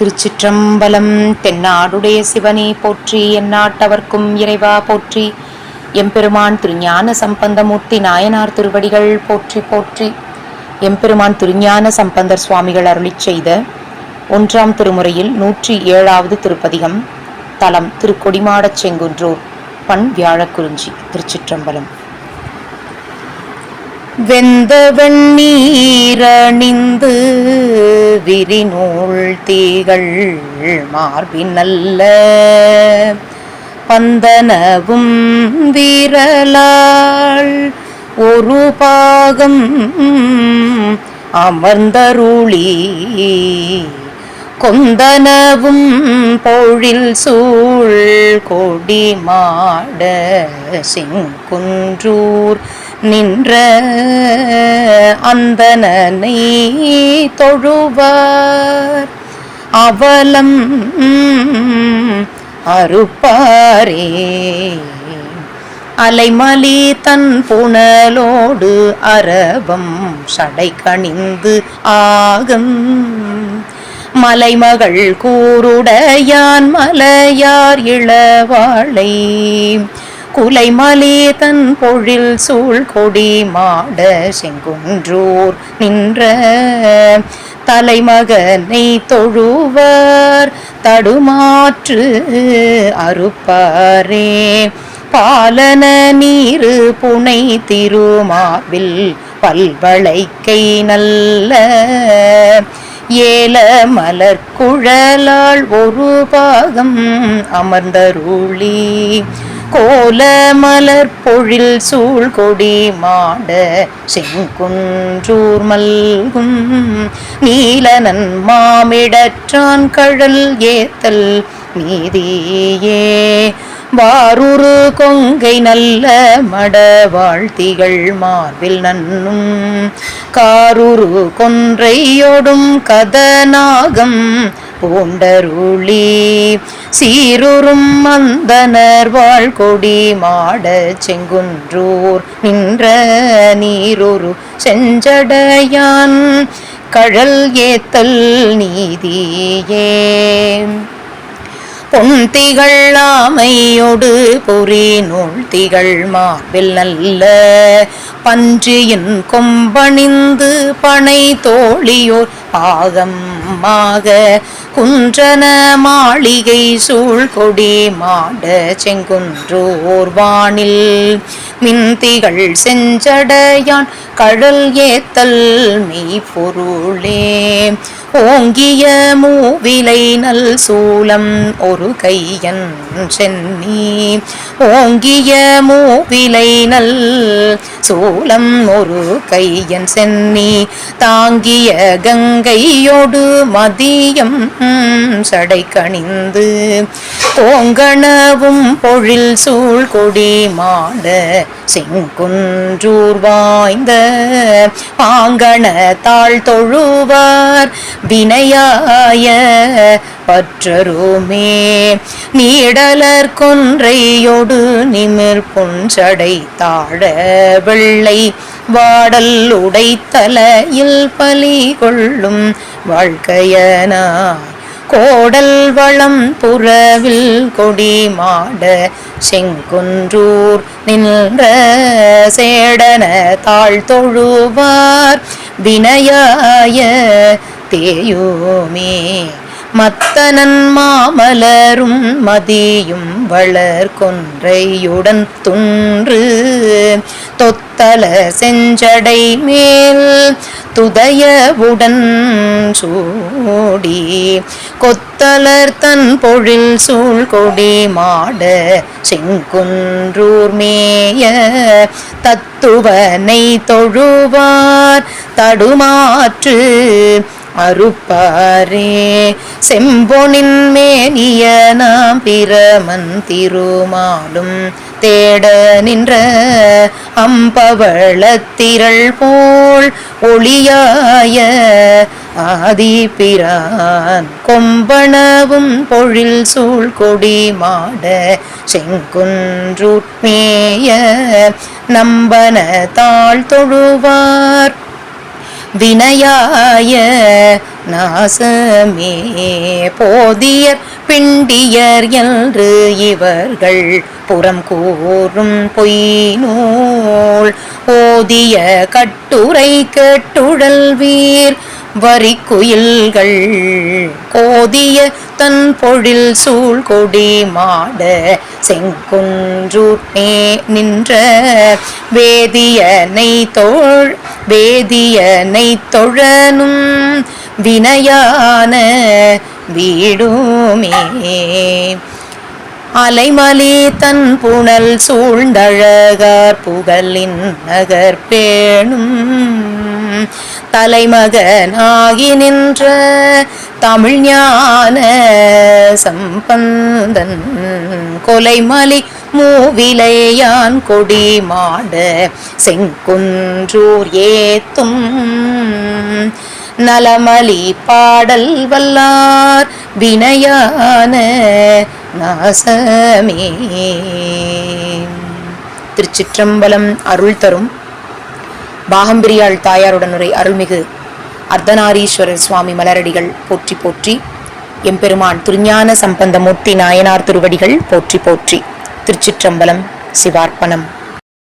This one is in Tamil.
திருச்சிற்றம்பலம் தென்னாடுடைய சிவனே போற்றி எந்நாட்டவர்க்கும் இறைவா போற்றி. எம்பெருமான் திருஞான சம்பந்தமூர்த்தி நாயனார் திருவடிகள் போற்றி போற்றி. எம்பெருமான் திருஞான சம்பந்தர் சுவாமிகள் அருளி செய்த ஒன்றாம் திருமுறையில் நூற்றி ஏழாவது திருப்பதிகம் தலம் திருக்கொடிமாடச் செங்குன்றூர் பண் வியாழக்குறிஞ்சி திருச்சிற்றம்பலம். வெந்தவன் நீரணிந்து விரிநூல் தீகள் மார்பினல்ல பந்தனவும் வீரலாள் ஒரு பாகம் அமர்ந்தருளி. கொந்தனவும் பொழில் சூழ் கொடி மாட செங்குன்றூர். நின்ற அந்தனனை தொழுவார். அவலம் அறுப்பாரே. அலைமலி தன் புனலோடு அரபம் சடை கணிந்து ஆகும். மலைமகள் கூருடையான் மலையார் இளவாளை குலைமலே தன் பொழில் சூழ் கொடி மாட செங்குன்றூர் நின்ற தலைமகனை தொழுவர் தடுமாற்று அறுப்பாரே. பாலன நீரு புனை திருமாவில் பல்வளைக்கை நல்ல ஏல மலர் குழலால் ஒரு பாகம் அமர்ந்தருளி. கோல மலர் பொழில் சூழ் கொடி மாட செங்குன்றூர் மல்கும். நீலனன் மாமிடற்றான் கழல் ஏத்தல் நீதியே. வாரூரு கொங்கை நல்ல மட வாழ்த்திகள் மார்பில் நன்னும். காரூரு கொன்றையோடும் கதநாகம். பூண்டருளி சீருறும் மந்தனர் வாழ்கொடி மாட செங்குன்றூர் நின்ற நீரொரு செஞ்சடையான் கழல் ஏத்தல் நீதியே. பொன்திகள் ஆமையொடு பொறி நூல் திகள் மார்பில் நல்ல பன்றியின் கொம்பணிந்து பனை தோழியோர் பாகமாக குன்றன மாளிகை சூழ் கொடி மாட செங்குன்றோர் வானில். மின்திகள் செஞ்சடையான் கடல் ஏத்தல் மெய் பொருளே ஓங்கிய மூவிலை நல் சூலம் ஒரு கையன் சென்னி. ஓங்கிய மூவிலை நல் சூலம் ஒரு கையன் சென்னி. தாங்கிய கங்கையோடு மதியம் சடை கணிந்து. கோங்கணவும் பொழில் சூழ் கொடி மாட செங்குன்றூர் வாய்ந்த. பாங்கண தாழ் தொழுவார் வினையாய பற்றருமே. நீடலர் கொன்றையொடு நிமிர் புஞ்சடை தாழ வெள்ளை. வாடல் உடைத்தலையில் பலி கொள்ளும் வாழ்க்கையனாய் கோடல் வளம் புறவில் கொடி மாட செங்குன்றூர் நின்ற சேடன தாழ் தொழுவார். வினையாய தேயோமே. மத்தனன் மாமலரும் மதியும் வளர் கொன்றையுடன் துன்று தொத்தல செஞ்சடை மேல் துதயவுடன் சூடி கொத்தலர் தன் பொழில் சூழ் கொடி மாட செங்குன்றூர் மேய தத்துவனை தொழுவார் தடுமாற்று அறுப்பாரே. செம்பொனின் மேனிய நாம் பிரமன் திருமாலும் தேட நின்ற அம்பவளத்திரள் போல் ஒளியாய ஆதிபிரான் கொம்பனவும் பொழில் சூழ் கொடி மாட செங்குன்றூர் மேய நம்பன தாழ் தொழுவார். வினையாய நாசமே போதியர் பிண்டியர் என்று இவர்கள் புறம் கூறும் பொய் நூல் ஓதிய கட்டுரை கேட்டுழல்வீர். வரிக்குயில்கள் கோதிய தன் பொழில் சூழ் கொடி மாட செங்குன்றூர்மே நின்ற வேதியனை தோழ் வேதியனை தொழனும் வினையான வீடுமே. அலைமலி தன் புனல் சூழ்ந்தழகார் புகழின் நகர் பேணும் தலைமகனாகி நின்ற தமிழ் ஞான சம்பந்தன் கொலைமலி மூவிலையான் கொடி மாட செங்குன்றூர் ஏத்தும் நலமலி பாடல் வல்லார் வினையான நாசமே. திருச்சிற்றம்பலம் அருள் தரும். பாகம்பிரியாள் தாயாருடன் உரை அருள்மிகு அர்த்தநாரீஸ்வரர் சுவாமி மலரடிகள் போற்றி போற்றி. எம்பெருமான் திருஞான சம்பந்தமூர்த்தி நாயனார் திருவடிகள் போற்றி போற்றி. திருச்சிற்றம்பலம் சிவார்ப்பணம்.